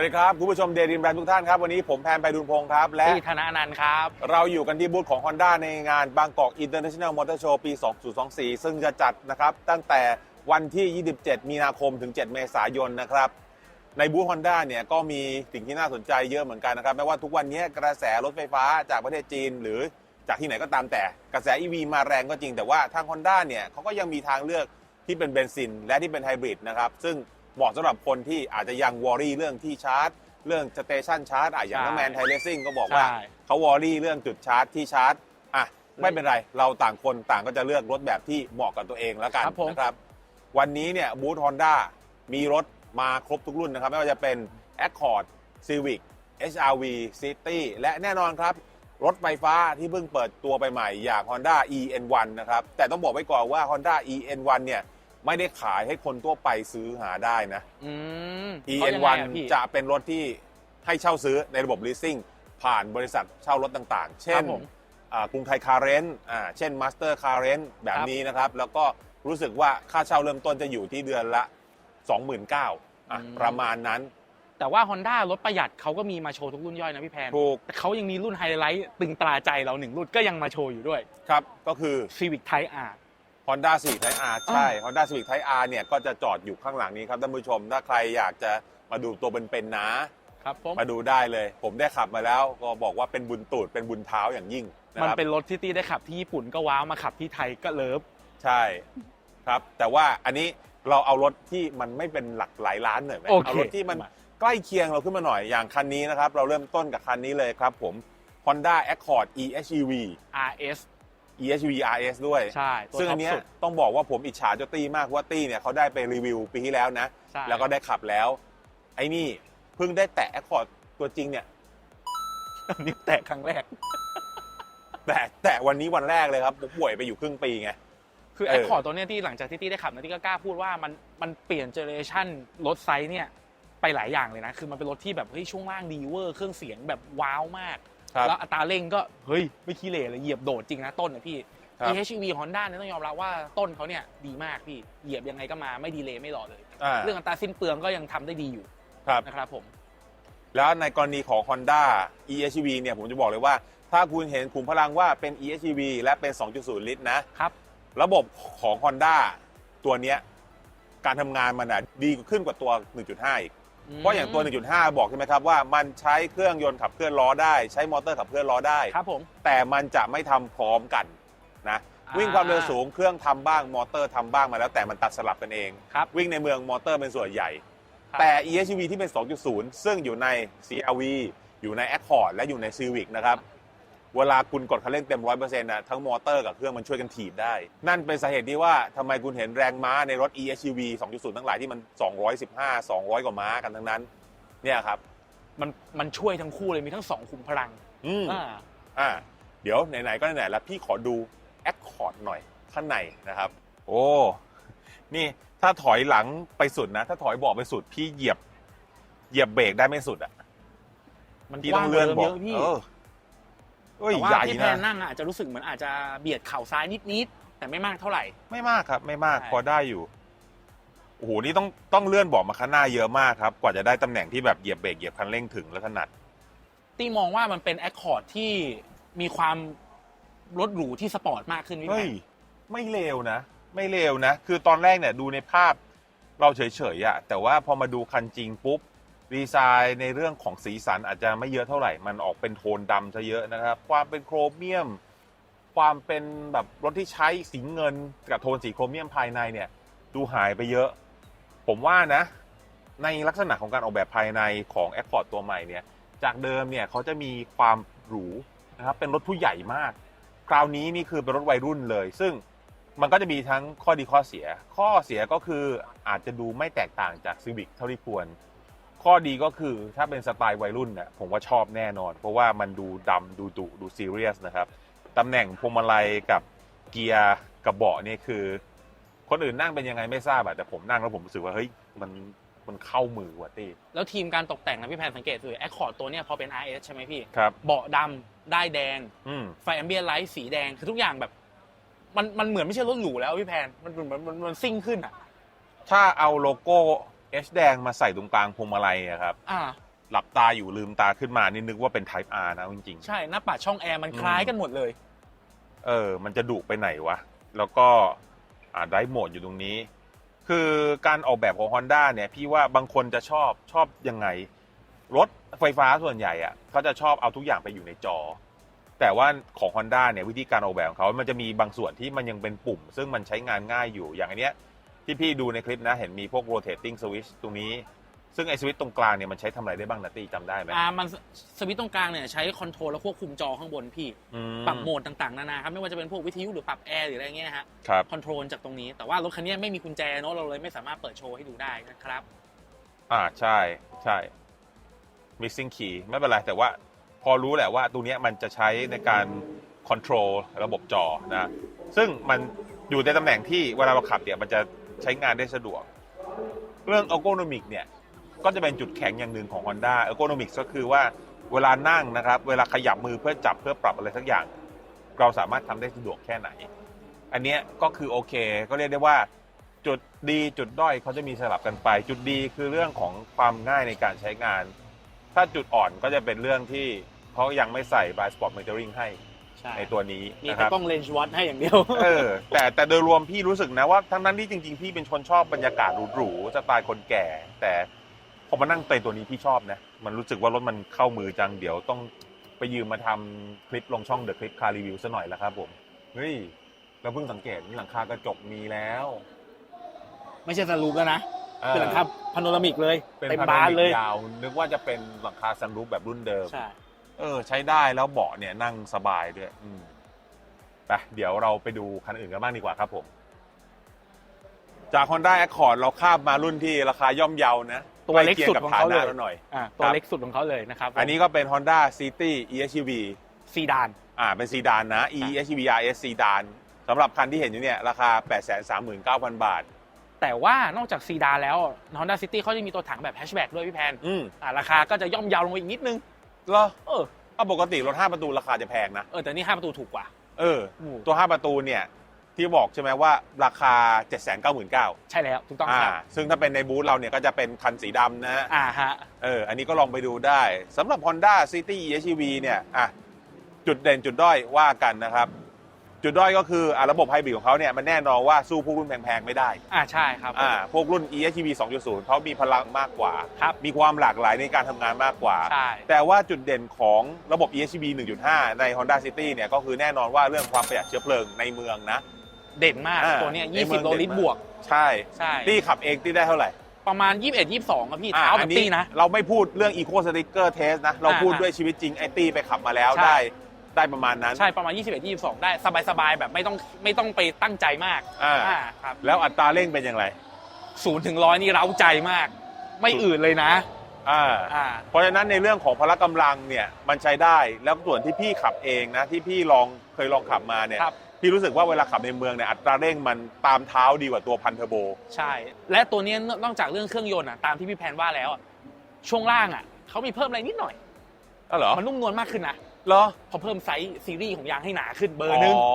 สวัสดีครับคุณผู้ชมเดริมแบรนด์ทุกท่านครับ วันนี้ผมแพนไปดุลพงศ์ครับ และพี่ธนานันท์ครับ เราอยู่กันที่บูธของ Honda ในงานบางกอก International Motor Show ปี 2024 ซึ่งจะจัดนะครับตั้งแต่วันที่ 27 มีนาคมถึง 7 เมษายนนะครับ ในบูธ Honda เนี่ยก็มีสิ่งที่น่าสนใจเยอะเหมือนกันนะครับไม่ว่าทุกวันนี้กระแสรถไฟฟ้าจากประเทศจีน หรือจากที่ไหนก็ตามแต่กระแส EV มาแรงก็จริงแต่ว่าทาง Honda เนี่ยเขาก็ยังมีทางเลือกที่เป็นเบนซินและที่เป็นไฮบริดนะครับซึ่ง เหมาะสำหรับคนที่อาจจะยังวอรี่เรื่องที่ชาร์จ เรื่องสเตชันชาร์จอะอย่างใช่น้ำแมนไทเลซิ่งก็บอกว่า ใช่ เขาวอรี่เรื่องจุดชาร์จที่ชาร์จอะไม่เป็นไร เราต่างคนต่างก็จะเลือกรถแบบที่เหมาะกับตัวเองแล้วกันครับผม นะครับ วันนี้เนี่ยบูธฮอนด้ามีรถมาครบทุกรุ่นนะครับ ไม่ว่าจะเป็น Accord Civic HRV City และแน่นอนครับ รถไฟฟ้าที่เพิ่งเปิดตัวไปใหม่อย่าง Honda EN1 นะครับ แต่ต้องบอกไว้ก่อนว่า Honda EN1 เนี่ย ไม่ได้ขายให้คนทั่วไปซื้อหาได้นะ อืมเขายังไง EN1 อะพี่ จะเป็นรถที่ให้เช่าซื้อในระบบ leasing ผ่านบริษัทเช่ารถต่างๆ เช่ครันบผมอ่ากรุงไทยคาร์เรนอ่าเช่น Master Car Rent แบบครับนี้นะครับ แล้วก็รู้สึกว่าค่าเช่าเริ่มต้นจะอยู่ที่เดือนละ 29,000อะประมาณนั้นแต่ว่า Honda รถประหยัดเขาก็มีมาโชว์ทุกรุ่นย่อยนะพี่แพนถูกแต่เขายังมีรุ่นไฮไลท์ตึงตราใจเราหนึ่งรุ่นก็ยังมาโชว์อยู่ด้วย ครับก็คือ Civic Type R Honda Civic Type R ใช่ Honda Civic Type R เนี่ยก็จะจอดอยู่ข้างหลังนี้ครับท่านผู้ชม ถ้าใครอยากจะมาดูตัวเป็นๆนะครับผมมาดูได้เลย ผมได้ขับมาแล้วก็บอกว่าเป็นบุญตูดเป็นบุญเท้าอย่างยิ่งนะมันครับเป็นรถที่ตี้ได้ขับที่ญี่ปุ่นก็ว้าวมาขับที่ไทยก็เลิฟ ใช่ครับ แต่ว่าอันนี้เราเอารถที่มันไม่เป็นหลักหลายล้านหน่อยไหมโอเค เอารถที่มันใกล้เคียงเราขึ้นมาหน่อยอย่างคันนี้นะครับ เราเริ่มต้นกับคันนี้เลยครับผม Honda Accord EHEV RS EHEV RS ด้วย ใช่ตัวซึ่งท็อัอนปเนี้ยสุด ต้องบอกว่าผมอิจฉาเจ้าตี้มากเพราะว่าตี้เนี่ยเขาได้ไปรีวิวปีที่แล้วนะ ใช่ แล้วก็ได้ขับแล้ว ไอ้นี่เพิ่งได้แตะ Accord ตัวจริงเนี่ยอันนี้แตะครั้งแรก แต่แต่วันนี้วันแรกเลยครับผมป่วยไปอยู่ครึ่งปีไง คือเออ แอคคอร์ดตัวเนี้ยที่หลังจากที่ตี้ได้ขับนะที่ก็กล้าพูดว่ามันมันเปลี่ยนเจเนอเรชันรถไซส์เนี่ยไปหลายอย่างเลยนะ คือมันเป็นรถที่แบบเฮ้ยช่วงล่างดีเวอร์เครื่องเสียงแบบว้าวมาก ครับแล้วอัตราเร่งก็เฮ้ยไม่ขี้เหร่เลยเหยียบโดดจริงนะต้นนะพี่ ครับ EHEV Honda เนี่ยต้องยอมรับว่าต้นเขาเนี่ยดีมากพี่เหยียบยังไงก็มาไม่ดีเลยไม่หล่อเลย อ่าเรื่องอัตราสิ้นเปลืองก็ยังทำได้ดีอยู่ครับ นะครับผมแล้วในกรณีของ Honda EHEV เนี่ยผมจะบอกเลยว่า ถ้าคุณเห็นขุมพลังว่าเป็น EHEV และเป็น 2.0 ลิตรนะ ครับ ระบบของ Honda ตัวเนี้ยการทำงานมันอะดีขึ้นกว่าตัว 1.5 อีก เพราะอย่างตัว 1.5 บอกใช่ไหมครับว่ามันใช้เครื่องยนต์ขับเคลื่อนล้อได้ใช้มอเตอร์ขับเคลื่อนล้อได้ ครับผม แต่มันจะไม่ทำพร้อมกันนะอ่าวิ่งความเร็วสูงเครื่องทำบ้างมอเตอร์ทำบ้างมาแล้วแต่มันตัดสลับกันเอง ครับวิ่งในเมืองมอเตอร์เป็นส่วนใหญ่ ครับ แต่ EHEV ที่เป็น 2.0 ซึ่งอยู่ใน CRV อยู่ใน Accord และอยู่ใน Civic นะครับ เวลาคุณกดคันเร่งเต็ม100%นะทั้งมอเตอร์กับเครื่องมันช่วยกันถีบได้ นั่นเป็นสาเหตุที่ว่าทำไมคุณเห็นแรงม้าในรถ EHEV 2.0 ทั้งหลายที่มัน 215 200 กว่าม้ากันทั้งนั้น เนี่ยครับ มันมันช่วยทั้งคู่เลยมีทั้งสองขุมพลัง อืมอ่าอ่าเดี๋ยวไหนๆก็ไหนๆแล้วพี่ขอดู Accord หน่อยข้างในนะครับ โอ้นี่ถ้าถอยหลังไปสุดนะ ถ้าถอยเบาะไปสุดพี่เหยียบ เหยียบเบรกได้ไม่สุดอะมันพี่กต้อว้างงเลื่อนเยเบาะอะพี่เออ เอ้ยแต่ว่าใหญ่ที่แพนะนนั่งอะอาจจะรู้สึกเหมือนอาจจะเบียดเข่าซ้ายนิดๆแต่ไม่มากเท่าไหร่ ไม่มากครับ ไม่มากใช่ พอได้อยู่โอ้โหนี่ต้องต้องเลื่อนเบาะมาข้างหน้าเยอะมากครับ กว่าจะได้ตำแหน่งที่แบบเหยียบเบรกเหยียบคันเร่งถึงและถนัด ตี้มองว่ามันเป็นแอคคอร์ดที่มีความรถหรูที่สปอร์ตมากขึ้นพี่แพเฮ้ย นไม่เลวนะ ไม่เลวนะ คือตอนแรกเนี่ยดูในภาพเราเฉยๆอะแต่ว่าพอมาดูคันจริงปุ๊บ ดีไซน์ในเรื่องของสีสันอาจจะไม่เยอะเท่าไหร่ มันออกเป็นโทนดำซะเยอะนะครับ ความเป็นโครเมียม ความเป็นแบบรถที่ใช้สีเงินกับโทนสีโครเมียมภายในเนี่ย ดูหายไปเยอะ ผมว่านะ ในลักษณะของการออกแบบภายในของ Accord ตัวใหม่เนี่ย จากเดิมเนี่ยเขาจะมีความหรูนะครับ เป็นรถผู้ใหญ่มาก คราวนี้นี่คือเป็นรถวัยรุ่นเลย ซึ่งมันก็จะมีทั้งข้อดีข้อเสีย ข้อเสียก็คืออาจจะดูไม่แตกต่างจาก Civic เท่าที่ควร ข้อดีก็คือถ้าเป็นสไตล์วัยรุ่นเนี่ยผมว่าชอบแน่นอน เพราะว่ามันดูดำดูดุดูซีเรียสนะครับตำแหน่งพวงมาลัยกับเกียร์กับเบาะนี่คือ คนอื่นนั่งเป็นยังไงไม่ทราบอะแต่ผมนั่งแล้วผมรู้สึกว่าเฮ้ยมันมันเข้ามือว่ะตี้แล้วทีมการตกแต่งนะพี่แพนสังเกตคือแอคคอร์ดตัวเนี้ยพอเป็น RS ใช่ไหมพี่ ครับเบาะดำได้ายแดง อืม ไฟแอมเบียนไลท์สีแดงคือทุกอย่างแบบ มันมันเหมือนไม่ใช่รถหรูแล้วพี่แพนมันเหมือนมันมันมันซิ่งขึ้นอะ ถ้าเอาโลโก้ H แดงมาใส่ตรงกลางพวงมาลัยอะครับ อ่า หลับตาอยู่ลืมตาขึ้นมานี่นึกว่าเป็น Type R นะจริงใช่ หน้าปัดช่องแอร์มันคล้ายกันหมดเลยๆเออ มันจะดุไปไหนวะ แล้วก็อ่าไดโหมดอยู่ตรงนี้ คือการออกแบบของ Honda เนี่ย พี่ว่าบางคนจะชอบชอบยังไง รถไฟฟ้าส่วนใหญ่อะเขาจะชอบเอาทุกอย่างไปอยู่ในจอ แต่ว่าของ Honda เนี่ยวิธีการออกแบบของเขามันจะมีบางส่วนที่มันยังเป็นปุ่ม ซึ่งมันใช้งานง่ายอยู่อย่างอันเนี้ย ที่พี่ดูในคลิปนะ เห็นมีพวก rotating switch ตรงนี้ ซึ่งไอสวิตช์ตรงกลางเนี่ยมันใช้ทำอะไรได้บ้างนะตีจำได้ไหมอ่ามันสวิตช์ตรงกลางเนี่ยใช้คอนโทรลและควบคุมจอข้างบนพี่ อืมปรับโหมดต่างๆนานาครับไม่ว่าจะเป็นพวกวิทยุหรือปรับแอร์หรืออะไรเงี้ยฮะครับ คอนโทรลจากตรงนี้แต่ว่ารถคันนี้ไม่มีกุญแจเนอะเราเลยไม่สามารถเปิดโชว์ให้ดูได้นะครับ อ่าใช่ใช่ missing key ไม่เป็นไร แต่ว่าพอรู้แหละว่าตรงเนี้ยมันจะใช้ในการ control ระบบจอนะ ซึ่งมันอยู่ในตำแหน่งที่เวลาเราขับเนี่ยมันจะ ใช้งานได้สะดวก เรื่อง ergonomic เนี่ยก็จะเป็นจุดแข็งอย่างหนึ่งของ Honda ergonomics ก็คือว่าเวลานั่งนะครับ เวลาขยับมือเพื่อจับเพื่อปรับอะไรสักอย่าง เราสามารถทำได้สะดวกแค่ไหน อันนี้ก็คือโอเค ก็เรียกได้ว่าจุดดีจุดด้อยเขาจะมีสลับกันไป จุดดีคือเรื่องของความง่ายในการใช้งาน ถ้าจุดอ่อนก็จะเป็นเรื่องที่เขายังไม่ใส่ blind spot metering ให้ ใช่ ในตัวนี้มีนะคแต่รับต้องเลนส์วัดให้อย่างเดียว เออแต่แต่โดยรวมพี่รู้สึกนะว่าทั้งนั้นที่จริง ๆ พี่เป็นคนชอบบรรยากาศหรูๆสไตล์คนแก่ แต่พอมานั่งเตยตัวนี้พี่ชอบนะ มันรู้สึกว่ารถมันเข้ามือจังเดี๋ยวต้องไปยืมมาทำคลิปลงช่อง The Clip Car Review ซะหน่อยละครับผมเฮ้ยเราเพิ่งสังเกตนี่หลังคากระจกมีแล้วไม่ใช่สรูปแล้วนะเป็นหลังคาพาโนรามิกเลยเป็นเต็มพาบานโนเลมิยกยาวนึกว่าจะเป็นหลังคาซันรูฟแบบรุ่นเดิม ใช่ เออ ใช้ได้แล้วเบาะเนี่ยนั่งสบายด้วยอืมไปเดี๋ยวเราไปดูคันอื่นกันบ้างดีกว่าครับผม จาก Honda Accord เราข้ามมารุ่นที่ราคาย่อมเยานะตัวเล็กสุดของเขาเลยใกคีงกับฐนะหน่อยอ่าตัวเล็กสุดของเขาเลยนะครับ อันนี้ก็เป็น Honda City EHEV ซีดานอ่าเป็นซีดานนะ EHEV RS ซีดานสำหรับคันที่เห็นอยู่เนี่ยราคา 839,000 บาท แต่ว่านอกจากซีดานแล้ว Honda City เขาจะมีตัวถังแบบแฮชแบ็กด้วยพี่แพนอืมอ่าราคาก็จะย่อมเยาวลงไปอีกนิดนึง เหรอเออถ้าปกติรถ5ประตูราคาจะแพงนะ เออแต่นี่ห้าประตูถูกกว่า เออ อืม ตัว5ประตูเนี่ย ที่บอกใช่ไหมว่าราคา 799,000ใช่แล้วถูกต้องอ่า ครับซึ่งถ้าเป็นในบูธเราเนี่ยก็จะเป็นคันสีดำนะฮะ อ่าฮะ เออ อันนี้ก็ลองไปดูได้สำหรับ Honda City EHEV เนี่ย อะ จุดเด่นจุดด้อยว่ากันนะครับ จุดด้อยก็คืออะระบบไฮบริดของเขาเนี่ยมันแน่นอนว่าสู้พวกรุ่นแพงๆไม่ได้อ่าใช่ครับอ่าพวกรุ่น EHEV 2.0เขามีพลังมากกว่า ครับ มีความหลากหลายในการทำงานมากกว่า ใช่ แต่ว่าจุดเด่นของระบบ EHEV 1.5 ใน Honda City เนี่ยก็คือแน่นอนว่าเรื่องความประหยัดเชื้อเพลิงในเมืองนะ เด่นมากอ่าตัวเนี้ยในเมือง20 โลลิตรเด่นมาก บวก2ใช่ใช่ ตี้ขับเองตี้ได้เท่าไหร่ประมาณ 21 22ครับพี่เท้าแบบตี้นะ เราไม่พูดเรื่อง Eco Sticker Test นะ เราอ่าพูดอ่าด้วยชีวิตจริงไอตี้ไปขับมาแล้วใช่ ได้ ได้ประมาณนั้น ใช่ประมาณ 21 22 ได้สบายๆ แบบไม่ต้องไม่ต้องไปตั้งใจมากอ่าอ่าครับแล้วอัตราเร่งเป็นอย่างไร ศูนย์ถึงร้อยนี่เร้าใจมาก ไม่อื่นเลยนะอ่า อ่า เพราะฉะนั้นในเรื่องของพละกำลังเนี่ยมันใช้ได้แล้วส่วนที่พี่ขับเองนะที่พี่ลองเคยลองขับมาเนี่ยครับ พี่รู้สึกว่าเวลาขับในเมืองเนี่ยอัตราเร่งมันตามเท้าดีกว่าตัวพันเทอร์โบ ใช่ และตัวเนี้ยนอกจากเรื่องเครื่องยนต์อะตามที่พี่แพนว่าแล้วอะช่วงล่างอะเขามีเพิ่มอะไรนิดหน่อย อ๋อเหรอ มันนุ่มนวลมากขึ้นนะ เหรอ พอเพิ่มไซส์ซีรีส์ของยางให้หนาขึ้นเบอร์หนึงอ๋อ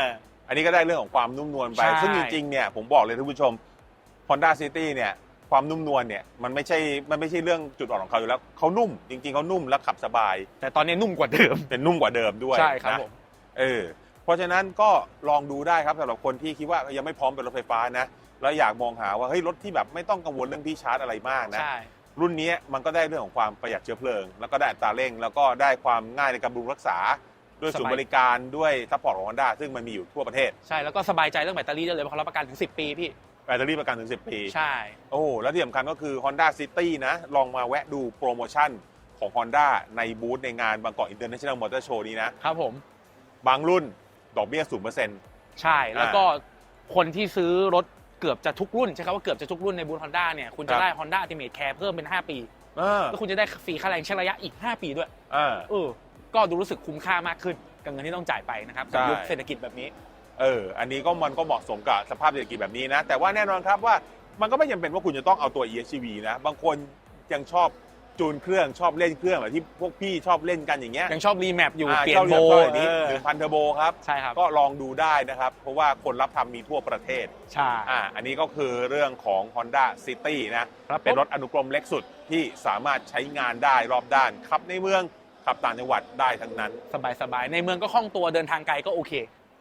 าอันนี้ก็ได้เรื่องของความนุ่มนวลไป ใช่ ซึ่งจริงๆ เนี่ยผมบอกเลยท่านผู้ชม Honda City เนี่ยความนุ่มนวลเนี่ยมันไม่ใช่มันไม่ใช่เรื่องจุดอ่อนของเขาอยู่แล้วเขานุ่ม จริงๆเขานุ่มและขับสบายแต่ตอนนี้นุ่มกว่าเดิม เป็นนุ่มกว่าเดิมด้วยใช่ครับนะ ผม เออเพราะฉะนั้นก็ลองดูได้ครับสำหรับคนที่คิดว่ายังไม่พร้อมเป็นรถไฟฟ้านะ แล้วอยากมองหาว่าเฮ้ยรถที่แบบไม่ต้องกังวลเรื่องที่ชาร์จอะไรมากนะ ใช่ รุ่นนี้มันก็ได้เรื่องของความประหยัดเชื้อเพลิง แล้วก็ได้อัตราเร่ง แล้วก็ได้ความง่ายในการบำรุงรักษา ด้วยศูนย์บริการด้วยซัพพอร์ตของฮอนด้าซึ่งมันมีอยู่ทั่วประเทศ ใช่แล้วก็สบายใจเรื่องแบตเตอรี่ได้เลยเพราะเขารับประกันถึง 10 ปีพี่แบตเตอรี่ประกันถึง 10 ปี ใช่ โอ้โหแล้วที่สำคัญก็คือ Honda City นะ ลองมาแวะดูโปรโมชั่นของ Honda ในบูธในงานบางกอกอินเตอร์เนชั่นแนลมอเตอร์โชว์นี้นะ ครับผม บางรุ่นดอกเบี้ยศูนเปอร์เซ็นต์ใช่ แล้วก็คนที่ซื้อรถ เกือบจะทุกรุ่นใช่ครับว่าเกือบจะทุกรุ่นในบูธฮอนด้าเนี่ยคุณครัจะบได้ Honda Ultimate Care เพิ่มเป็น 5 ปีอ่าแล้วคุณจะได้ฟรีค่าแรงเช็คระยะอีก 5 ปีด้วยอ่าเออก็ดูรู้สึกคุ้มค่ามากขึ้นกับเงินที่ต้องจ่ายไปนะครับกับใช่ยุคเศรษฐกิจแบบนี้ เออ อันนี้ก็มันก็เหมาะสมกับสภาพเศรษฐกิจแบบนี้นะ แต่ว่าแน่นอนครับว่ามันก็ไม่จำเป็นว่าคุณจะต้องเอาตัว EHEV นะ บางคนยังชอบ จูนเครื่องชอบเล่นเครื่องแบบที่พวกพี่ชอบเล่นกันอย่างเงี้ยยังชอบรีแมปอยู่อ่าเปลี่ยชอนบโบเล่นแบบนี้เออหรือพันเทอร์โบครับใช่ครับก็ลองดูได้นะครับ เพราะว่าคนรับทำมีทั่วประเทศใช่อ่าอันนี้ก็คือเรื่องของ Honda City นะครับเป็นผมรถอนุกรมเล็กสุดที่สามารถใช้งานได้รอบด้านขับในเมืองขับต่างจังหวัดได้ทั้งนั้น สบายสบายๆในเมืองก็คล่องตัวเดินทางไกลก็โอเค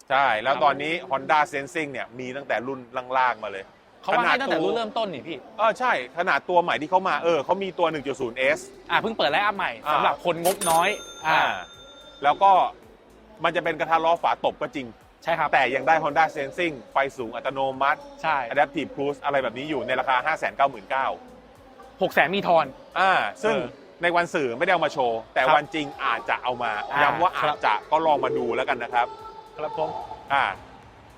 ใช่ แล้วครับตอนนี้ Honda Sensing เนี่ยมีตั้งแต่รุ่นล่างๆมาเลย เขาว่าให้ตั้งแต่ขนาดตัวรุ่นเริ่มต้นนี่พี่เออใช่ ขนาดตัวใหม่ที่เขามาเออเขามีตัว 1.0S อ่าเพิ่งเปิดไลฟ์อัพใหม่อ่าสำหรับคนงบน้อยอ่าอ่าแล้วก็มันจะเป็นกระทะล้อฝาตบก็จริงใช่ครับ แต่ยังได้ Honda Sensing ไฟสูงอัตโนมัติ ใช่ Adaptive Cruise อะไรแบบนี้อยู่ในราคา 599,000หกแสนมีทอนอ่าซึ่งเออในวันสื่อไม่ได้เอามาโชว์ แต่ครับวันจริงอาจจะเอามาอ่าย้ำว่าครัอาบจจะก็ลองมาดูแล้วกันนะครับ ครับผมอ่า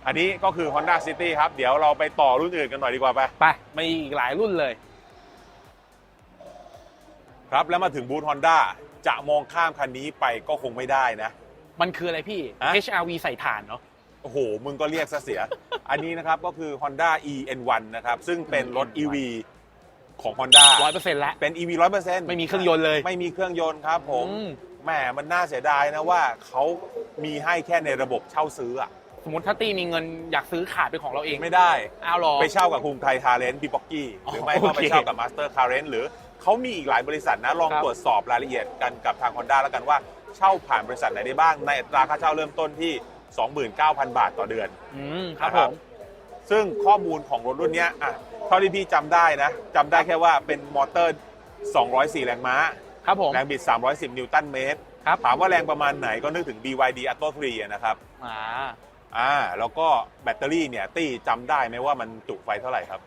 อันนี้ก็คือ Honda City ครับ เดี๋ยวเราไปต่อรุ่นอื่นกันหน่อยดีกว่าไป ไปมีอีกหลายรุ่นเลย ครับแล้วมาถึงบูธ Honda จะมองข้ามคันนี้ไปก็คงไม่ได้นะ มันคืออะไรพี่ ฮะ HRV ใส่ถ่านเนาะ โอ้โห มึงก็เรียกซะเสีย อันนี้นะครับก็คือ Honda EN1 นะครับ ซึ่งเป็นรถ EV ของ Honda ร้อยเปอร์เซ็นต์แล้วเป็น EV 100%ไม่มีเครื่องยนต์เลยไม่มีเครื่องยนต์ครับผม อืม แหมมันน่าเสียดายนะว่าเขามีให้แค่ในระบบเช่าซื้ออะส มมติถ้าตีมีเงินอยากซื้อขาดเป็นของเราเองไม่ได้เอาหรอ ไปเช่ากับกรุงไทยทาเลนต์บีบ็อกกี้อ๋อหรือไม่ก็โอเคไปเช่ากับมาสเตอร์คาร์เรนหรือเขามีอีกหลายบริษัทนะลองครับ ตรวจสอบรายละเอียดกันกับทาง Honda แล้วกันว่าเช่าผ่านบริษัทไหนได้บ้างในอัตราค่าเช่าเริ่มต้นที่ 29,000 บาทต่อเดือน อืมครับนะผมซึ่งข้อมูลของรถรุ่นเนี้ยอะเท่าที่พี่จำได้นะจำได้แค่ว่าเป็นมอเตอร์ 204 แรงม้า ครับผม แรงบิด 310 นิวตันเมตร ครับ ถามว่าแรงประมาณไหนก็นึกถึง BYD Atto 3อะนะครับ อ่า อ่าแล้วก็แบตเตอรี่เนี่ยตี้จำได้ไหมว่ามันจุไฟเท่าไหร่ครับ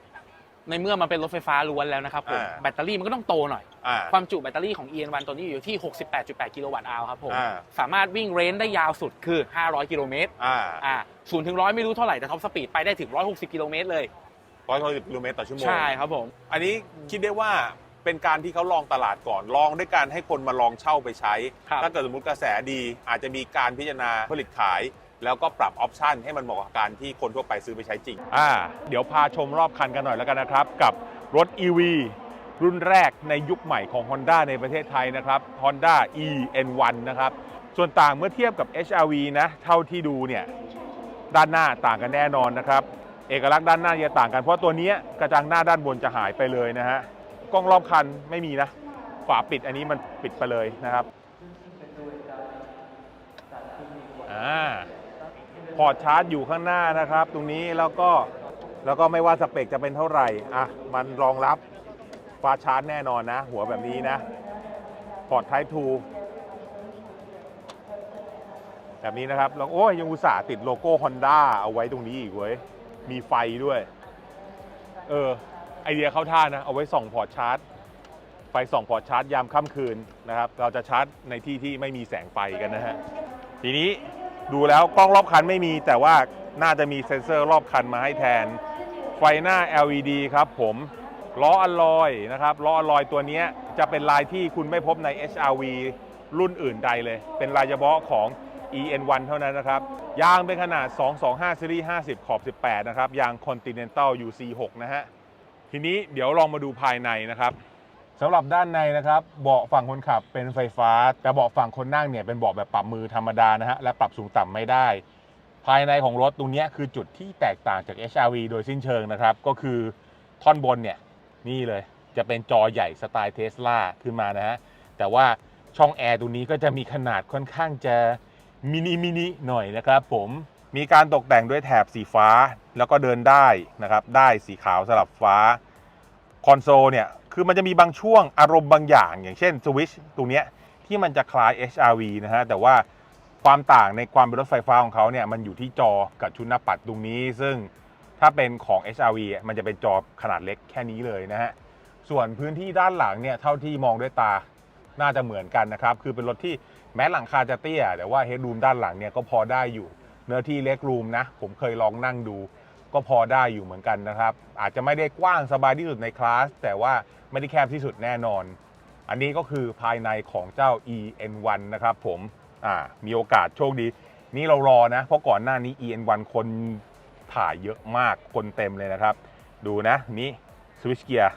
ในเมื่อมันเป็นรถไฟฟ้าล้วนแล้วนะครับผมอ่า แบตเตอรี่มันก็ต้องโตหน่อย อ่า ความจุแบตเตอรี่ของ EN1 ตัวนี้อยู่ที่ 68.8 กิโลวัตต์อาวครับผม อ่า สามารถวิ่งเรนจ์ได้ยาวสุดคือ 500 กิโลเมตรอ่าอ่าศูนย์ถึงร้อยไม่รู้เท่าไหร่ แต่ท็อปสปีดไปได้ถึง 160 กิโลเมตรเลย ร้อยสิบกิโลเมตรต่อชั่วโมง ใช่ครับผม อันนี้คิดได้ว่าเป็นการที่เขาลองตลาดก่อนลองด้วยการให้คนมาลองเช่าไปใช้ ครับถ้าเกิดสมมติกระแสดีอาจจะมีการพิจารณาผลิตขาย แล้วก็ปรับออปชันให้มันเหมาะกับการที่คนทั่วไปซื้อไปใช้จริง อ่า เดี๋ยวพาชมรอบคันกันหน่อยแล้วกันนะครับ กับรถ EV รุ่นแรกในยุคใหม่ของ Honda ในประเทศไทยนะครับ Honda EN1 นะครับ ส่วนต่างเมื่อเทียบกับ HRV นะ เท่าที่ดูเนี่ย ด้านหน้าต่างกันแน่นอนนะครับ เอกลักษณ์ด้านหน้าจะต่างกันเพราะตัวนี้กระจังหน้าด้านบนจะหายไปเลยนะฮะ กล้องรอบคันไม่มีนะ ฝาปิดอันนี้มันปิดไปเลยนะครับ อ่า พอร์ตชาร์จอยู่ข้างหน้านะครับ ตรงนี้แล้วก็แล้วก็ไม่ว่าสเปคจะเป็นเท่าไหร่อะมันรองรับฟาชาร์จแน่นอนนะ หัวแบบนี้นะ พอร์ต Type 2แบบนี้นะครับแล้วโอ้ยยังอุตส่าห์ติดโลโก้ Honda เอาไว้ตรงนี้อีกเว้ย มีไฟด้วย เออ ไอเดียเข้าท่านะ เอาไว้ส่องพอร์ตชาร์จ ไฟส่องพอร์ตชาร์จยามค่ำคืนนะครับ เราจะชาร์จในที่ที่ไม่มีแสงไฟกันนะฮะ ทีนี้ ดูแล้วกล้องรอบคันไม่มีแต่ว่าน่าจะมีเซ็นเซอร์รอบคันมาให้แทน ไฟหน้า LED ครับผมล้ออลลอยนะครับล้ออลลอยตัวนี้จะเป็นลายที่คุณไม่พบใน HRV รุ่นอื่นใดเลย เป็นลายเฉพาะของ EN1 เท่านั้นนะครับ ยางเป็นขนาด 225ซีรีส์50 ขอบ 18 นะครับ ยาง Continental UC6 นะฮะ ทีนี้เดี๋ยวลองมาดูภายในนะครับ สำหรับด้านในนะครับเบาะฝั่งคนขับเป็นไฟฟ้า แต่เบาะฝั่งคนนั่งเนี่ยเป็นเบาะแบบปรับมือธรรมดานะฮะและปรับสูงต่ำไม่ได้ ภายในของรถตรงเนี้ยคือจุดที่แตกต่างจาก HRV โดยสิ้นเชิงนะครับ ก็คือท่อนบนเนี่ยนี่เลยจะเป็นจอใหญ่สไตล์เทสลาขึ้นมานะฮะแต่ว่าช่องแอร์ตรงนี้ก็จะมีขนาดค่อนข้างจะมินิมินิหน่อยนะครับผมมีการตกแต่งด้วยแถบสีฟ้าแล้วก็เดินได้นะครับได้สีขาวสลับฟ้าคอนโซลเนี่ย คือมันจะมีบางช่วงอารมณ์บางอย่าง อย่างเช่นสวิชตรงเนี้ยที่มันจะคล้าย HRV นะฮะแต่ว่าความต่างในความเป็นรถไฟฟ้าของเขาเนี่ยมันอยู่ที่จอกับชุดหน้าปัดตรงนี้ ซึ่งถ้าเป็นของ HRV มันจะเป็นจอขนาดเล็กแค่นี้เลยนะฮะส่วนพื้นที่ด้านหลังเนี่ยเท่าที่มองด้วยตาน่าจะเหมือนกันนะครับ คือเป็นรถที่แม้หลังคาจะเตี้ย แต่ว่าเฮดรูมด้านหลังเนี่ยก็พอได้อยู่ เนื้อที่เล็กรูมนะ ผมเคยลองนั่งดู ก็พอได้อยู่เหมือนกันนะครับ อาจจะไม่ได้กว้างสบายที่สุดในคลาส แต่ว่า ไม่ได้แคบที่สุดแน่นอน อันนี้ก็คือภายในของเจ้า EN1 นะครับผมอ่ามีโอกาสโชคดี นี่เรารอนะ เพราะก่อนหน้านี้ EN1 คนถ่ายเยอะมากคนเต็มเลยนะครับ ดูนะนี่สวิตชเกียร์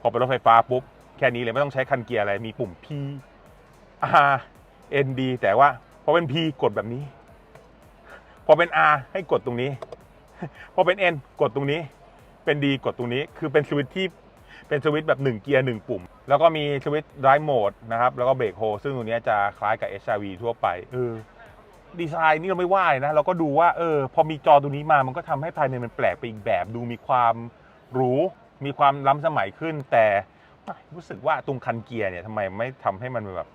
พอเป็นรถไฟฟ้าปุ๊บ แค่นี้เลยไม่ต้องใช้คันเกียร์อะไร มีปุ่ม P R N D แต่ว่าพอเป็น P กดแบบนี้ พอเป็น R ให้กดตรงนี้ พอเป็น N กดตรงนี้ เป็น D กดตรงนี้ คือเป็นสวิตช์ที่ เป็นสวิตช์แบบ 1 เกียร์ 1 ปุ่ม แล้วก็มีสวิตช์ drive mode นะครับ แล้วก็เบรกโฮซึ่งตรงเนี้ยจะคล้ายกับ HRV ทั่วไปเออดีไซน์นี่เราไม่ว่าเลยนะ เราก็ดูว่าเออพอมีจอตัวนี้มามันก็ทำให้ภายในมันแปลกไปอีกแบบ ดูมีความหรูมีความล้ำสมัยขึ้น แต่รู้สึกว่าตรงคันเกียร์เนี่ยทำไมไม่ทำให้มันแบบ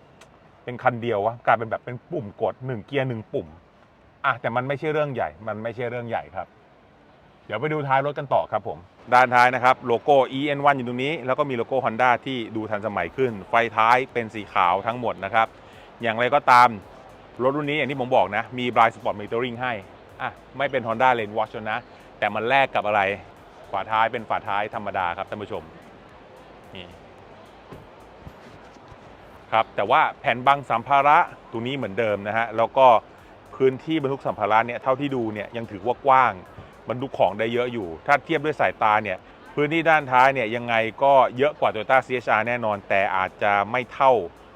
เป็นคันเดียววะกลายเป็นแบบเป็นปุ่มกดหนึ่งเกียร์หนึ่งปุ่มอะแต่มันไม่ใช่เรื่องใหญ่ มันไม่ใช่เรื่องใหญ่ครับ เดี๋ยวไปดูท้ายรถกันต่อครับผม ด้านท้ายนะครับโลโก้ EN1 อยู่ตรงนี้ แล้วก็มีโลโก้ Honda ที่ดูทันสมัยขึ้น ไฟท้ายเป็นสีขาวทั้งหมดนะครับ อย่างไรก็ตาม รถรุ่นนี้อย่างที่ผมบอกนะ มี Blind Spot Metering ให้อะไม่เป็น Honda Lane Watch นะ แต่มันแลกกับอะไร ฝาท้ายเป็นฝาท้ายธรรมดาครับท่านผู้ชมนี่ครับแต่ว่าแผ่นบังสัมภาระตรงนี้เหมือนเดิมนะฮะแล้วก็พื้นที่บรรทุกสัมภาระเนี่ยเท่าที่ดูเนี่ยยังถือว่ากว้าง บรรทุกของได้เยอะอยู่ ถ้าเทียบด้วยสายตาเนี่ยพื้นที่ด้านท้ายเนี่ยยังไงก็เยอะกว่า Toyota CHR แน่นอน แต่อาจจะไม่เท่า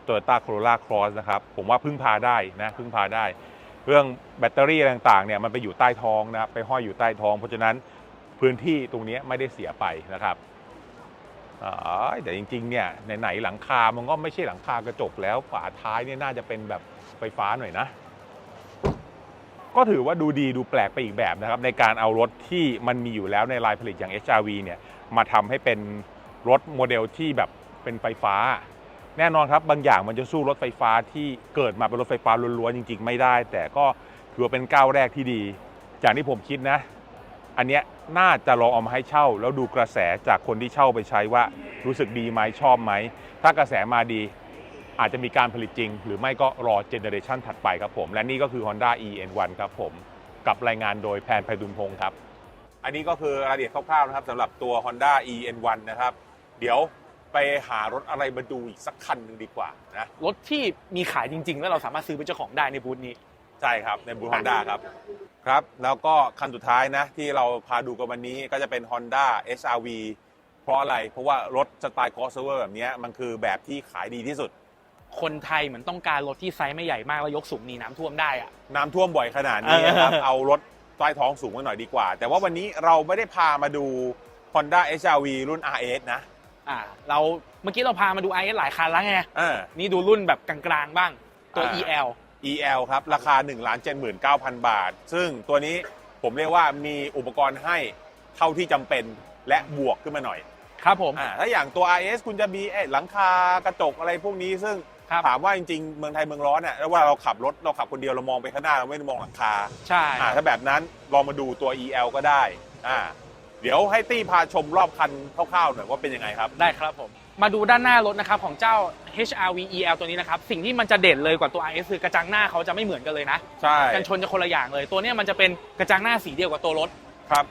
Toyota Corolla Cross นะครับ ผมว่าพึ่งพาได้นะพึ่งพาได้ เรื่องแบตเตอรี่ต่างๆเนี่ยมันไปอยู่ใต้ท้องนะครับไปห้อยอยู่ใต้ท้อง เพราะฉะนั้นพื้นที่ตรงนี้ไม่ได้เสียไปนะครับแต่จริงๆเนี่ยไหนๆหลังคามันก็ไม่ใช่หลังคากระจกแล้วฝาท้ายเนี่ยน่าจะเป็นแบบไฟฟ้าหน่อยนะ ก็ถือว่าดูดีดูแปลกไปอีกแบบนะครับ ในการเอารถที่มันมีอยู่แล้วในลายผลิตอย่าง HRV เนี่ยมาทำให้เป็นรถโมเดลที่แบบเป็นไฟฟ้า แน่นอนครับบางอย่างมันจะสู้รถไฟฟ้าที่เกิดมาเป็นรถไฟฟ้าล้วนๆจริง ๆ ไม่ได้ แต่ก็ถือว่าเป็นก้าวแรกที่ดีอย่างที่ผมคิดนะ อันเนี้ยน่าจะลองเอามาให้เช่า แล้วดูกระแสจากคนที่เช่าไปใช้ว่ารู้สึกดีไหมชอบไหมถ้ากระแสมาดี อาจจะมีการผลิตจริง หรือไม่ก็รอเจเนอเรชันถัดไปครับผม และนี่ก็คือ Honda EN1 ครับผม กับรายงานโดยแพนไพดุลพงศ์ครับ อันนี้ก็คือรายละเอียดคร่าวๆนะครับสำหรับตัว Honda EN1 นะครับ เดี๋ยวไปหารถอะไรมาดูอีกสักคันหนึ่งดีกว่านะ รถที่มีขายจริง ๆ แล้วเราสามารถซื้อเป็นเจ้าของได้ในบูธนี้ ใช่ครับ ในบูธ Honda ครับ ครับ แล้วก็คันสุดท้ายนะ ที่เราพาดูกันวันนี้ก็จะเป็น Honda SRV เพราะอะไร เพราะว่ารถสไตล์ crossover แบบเนี้ยมันคือแบบที่ขายดีที่สุด คนไทยเหมือนต้องการรถที่ไซส์ไม่ใหญ่มากแล้วยกสูงหนีน้ำท่วมได้อะ น้ำท่วมบ่อยขนาดนี้นะครับ เออ เอารถใต้ท้องสูงไว้หน่อยดีกว่า แต่ว่าวันนี้เราไม่ได้พามาดู Honda SRV รุ่น RS นะอ่าเราเมื่อกี้เราพามาดูไอเอสหลายคันแล้วไง เออ นี่ดูรุ่นแบบกลางๆบ้าง ตัว อ่า EL EL ครับ ราคา 1 7 9 0 0 0 บาท ซึ่งตัวนี้ผมเรียกว่ามีอุปกรณ์ให้เท่าที่จำเป็นและบวกขึ้นมาหน่อย ครับผม อ่าถ้าอย่างตัว RS คุณจะมีเอ้ยหลังคากระจกอะไรพวกนี้ซึ่ง ครับถามว่าจริงๆเมืองไทยเมืองร้อนเนี่ยแล้วเวลาเราขับรถเราขับคนเดียวเรามองไปข้างหน้าเราไม่ได้มองหลังคาใช่อ่าถ้าแบบนั้นลองมาดูตัว EL ก็ได้อ่าเดี๋ยวให้ตี้พาชมรอบคันคร่าวๆหน่อยว่าเป็นยังไงครับ ได้ครับผม มาดูด้านหน้ารถนะครับของเจ้า HRV EL ตัวนี้นะครับ สิ่งที่มันจะเด่นเลยกว่าตัว RS คือกระจังหน้าเขาจะไม่เหมือนกันเลยนะ ใช่กันชนจะคนละอย่างเลย ตัวเนี้ยมันจะเป็นกระจังหน้าสีเดียวกับตัวรถ ครับ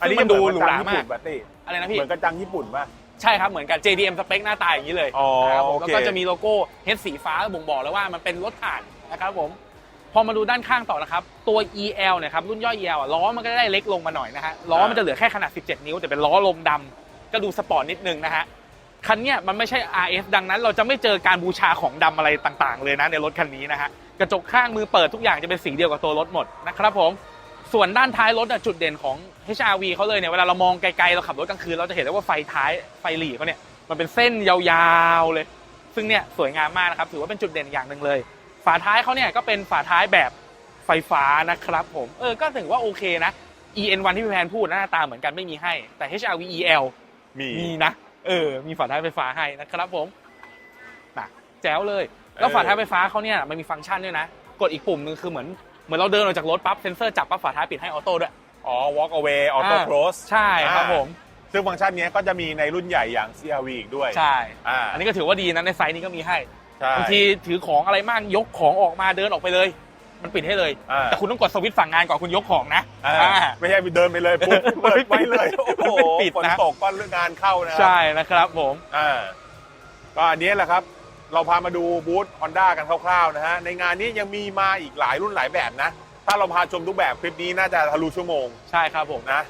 อันนี้ซึ่งมันดูหรูหราเหมากอนกระจังญี่ปุ่นป่ะตี้อะไรนะพี่ เหมือนกระจังญี่ปุ่นป่ะ ใช่ครับเหมือนกัน JDM สเปคหน้าตาอย่างนี้เลยอ๋อนะครับผมโอเคแล้วก็จะมีโลโก้ H สีฟ้าบ่งบอกแล้วว่ามันเป็นรถถ่านนะครับผมพอมาดูด้านข้างต่อนะครับตัว EL เนะครับรุ่นย่อย EL อะล้อมันก็ได้เล็กลงมาหน่อยนะฮะล้อมันจะเหลือแค่ขนาด 17 นิ้วแต่เป็นล้อลมดำก็ดูสปอร์ตนิดนึงนะฮะคันเนี้ยมันไม่ใช่ RS ดังนั้น เราจะไม่เจอการบูชาของดำอะไรต่างๆ เลยนะในรถคันนี้นะฮะกระจกข้างมือเปิดทุกอย่างจะเป็นสีเดียวกับตัวรถหมดนะครับผม ส่วนด้านท้ายรถอะจุดเด่นของ HRV เขาเลยเนี่ยเวลาเรามองไกลๆเราขับรถกลางคืนเราจะเห็นได้ว่าไฟท้ายไฟหลีเขาเนี่ยมันเป็นเส้นยาวๆเลย ซึ่งเนี่ยสวยงามมากนะครับถือว่าเป็นจุดเด่นอย่างหนึ่งเลย ฝาท้ายเขาเนี่ยก็เป็นฝาท้ายแบบไฟฟ้านะครับผมเออก็ถือว่าโอเคนะ EN1 ที่พี่แพนพูดหน้าตาเหมือนกันไม่มีให้แต่ HRV EL มีมีนะเออมีฝาท้ายไฟฟ้าให้นะครับผมนะแจ๋วเลย แล้วฝาท้ายไฟฟ้าเขาเนี่ยมันมีฟังก์ชันด้วยนะ กดอีกปุ่มหนึ่งคือเหมือนเหมือนเราเดินออกจากรถปั๊บเซ็นเซอร์จับปั๊บฝาท้ายปิดให้ออโต้ด้วย อ๋อ walk away auto อ่า close ใช่ครับอ่าผม ซึ่งฟังก์ชันเนี้ยก็จะมีในรุ่นใหญ่อย่าง CRV อีกด้วยใช่ อ่าอันนี้ก็ถือว่าดีนะในไซส์นี้ก็มีให้ใช่ บางทีถือของอะไรมากยกของออกมาเดินออกไปเลย มันปิดให้เลย อ่า แต่คุณต้องกดสวิตช์ฝั่งงานก่อนคุณยกของนะอ่าอ่า ไม่ใช่ไปเดินไปเลยปุ๊บเปิดไว้เลยโอ้โหไม่ปิดฝนนะ ตกก็เรื่องงานเข้านะครัใช่นะครับผม อ่าก็อันนี้แหละครับ เราพามาดูบูธ Honda กันคร่าวๆนะฮะ ในงานนี้ยังมีมาอีกหลายรุ่นหลายแบบนะ ถ้าเราพาชมทุกแบบคลิปนี้น่าจะทะลุชั่วโมงใช่ครับผม นะ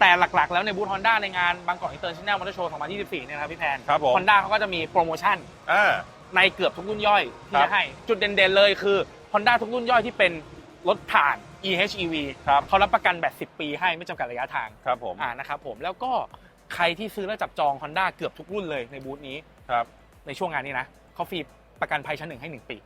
แต่หลักๆ แล้วในบูธฮอนด้าในงานบางกอกอินเตอร์เนชั่นแนลมอเตอร์โชว์ 2024 เนี่ยนะครับพี่แพนครับผม ฮอนด้าเขาก็จะมีโปรโมชั่นอ่า ในเกือบทุกรุ่นย่อยที่ครับจะให้ จุดเด่นๆเลยคือ Honda ทุกรุ่นย่อยที่เป็นรถถ่าน EHEV ครับ เขารับประกันแบบ 10 ปีให้ไม่จำกัดระยะทางครับผมอ่านะครับผมแล้วก็ใครที่ซื้อแล้วจับจอง Honda เกือบทุกรุ่นเลยในบูธนี้ ครับ ในช่วงงานนี้นะเขาฟรีประกันภัยชั้นหนึ่งให้ 1 ปี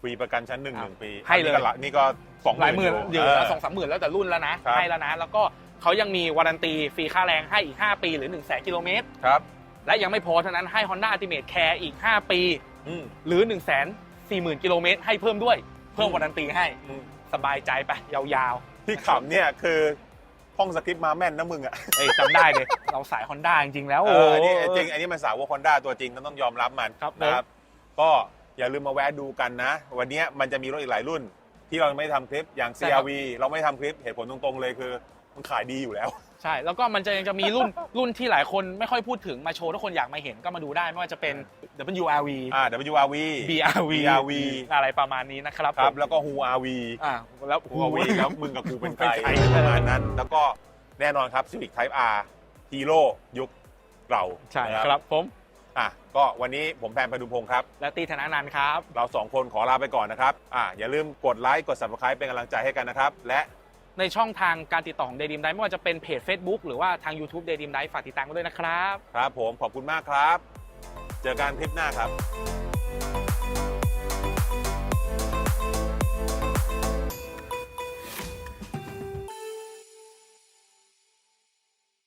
ฟรีประกันชั้นหนึ่งอ่าหนึ่งปีให้เลย อันนี้ก็ะนี่ก็สองหลายหมื่นเดี๋ยวอสองสามหมื่นแล้วแต่รุ่นแล้วนะครับให้แล้วนะ แล้วก็เขายังมีวารันตีฟรีค่าแรงให้อีก 5 ปีหรือ1 0 0 0 0แกิโลเมตร ครับ และยังไม่พอเท่านั้นให้ Honda Ultimate Care อีก 5 ปี อืม หรือ1 4 0 0 0 0กิโลเมตรให้เพิ่มด้วย เพิ่มวารันตีให้อืม สบายใจไปยาวที่ขำเนี่ยคือท่องสคริปต์มาแม่นนะมึงอะๆเอ้ยจำได้เลย เราสาย Honda จริงๆแล้วเอโอ้ออันนี้จริงอันนี้มันสาวกฮอนด้าตัวจริงก็ต้องยอมรับมันครับ นะครับ ก็ อย่าลืมมาแวะดูกันนะ วันนี้มันจะมีรถอีกหลายรุ่น ที่เราไม่ได้ทำคลิปอย่าง CRV เราไม่ทำคลิปเหตุผลตรงๆเลยคือ มันขายดีอยู่แล้ว ใช่ แล้วก็มันจะยังจะมีรุ่น รุ่นที่หลายคนไม่ค่อยพูดถึงมาโชว์ถ้าคนอยากมาเห็นก็มาดูได้ไม่ว่าจะเป็น WRV อ่า WRV BRV BRV อะไรประมาณนี้นะครับครับผมแล้วก็ HuRV อ่าแล้ว HuRV แล้วมึงกับกูเป็นใครเป็นใคร ประมาณนั้น แล้วก็แน่นอนครับ Civic Type R Hero ยุคเราใช่นะ ครับผม อะก็วันนี้ผมแพนพดุงพงศ์ครับ และตีธนานันท์ครับ เราสองคนขอลาไปก่อนนะครับอะอย่าลืมกดไลค์กด subscribe เป็นกำลังใจให้กันนะครับ และในช่องทางการติดต่อของ Day Dream Dive ไม่ว่าจะเป็นเพจ Facebook หรือว่าทาง YouTube Day Dream Dive ฝากติดตามกันด้วยนะครับ ครับผมขอบคุณมากครับ เจอกันคลิปหน้าครับ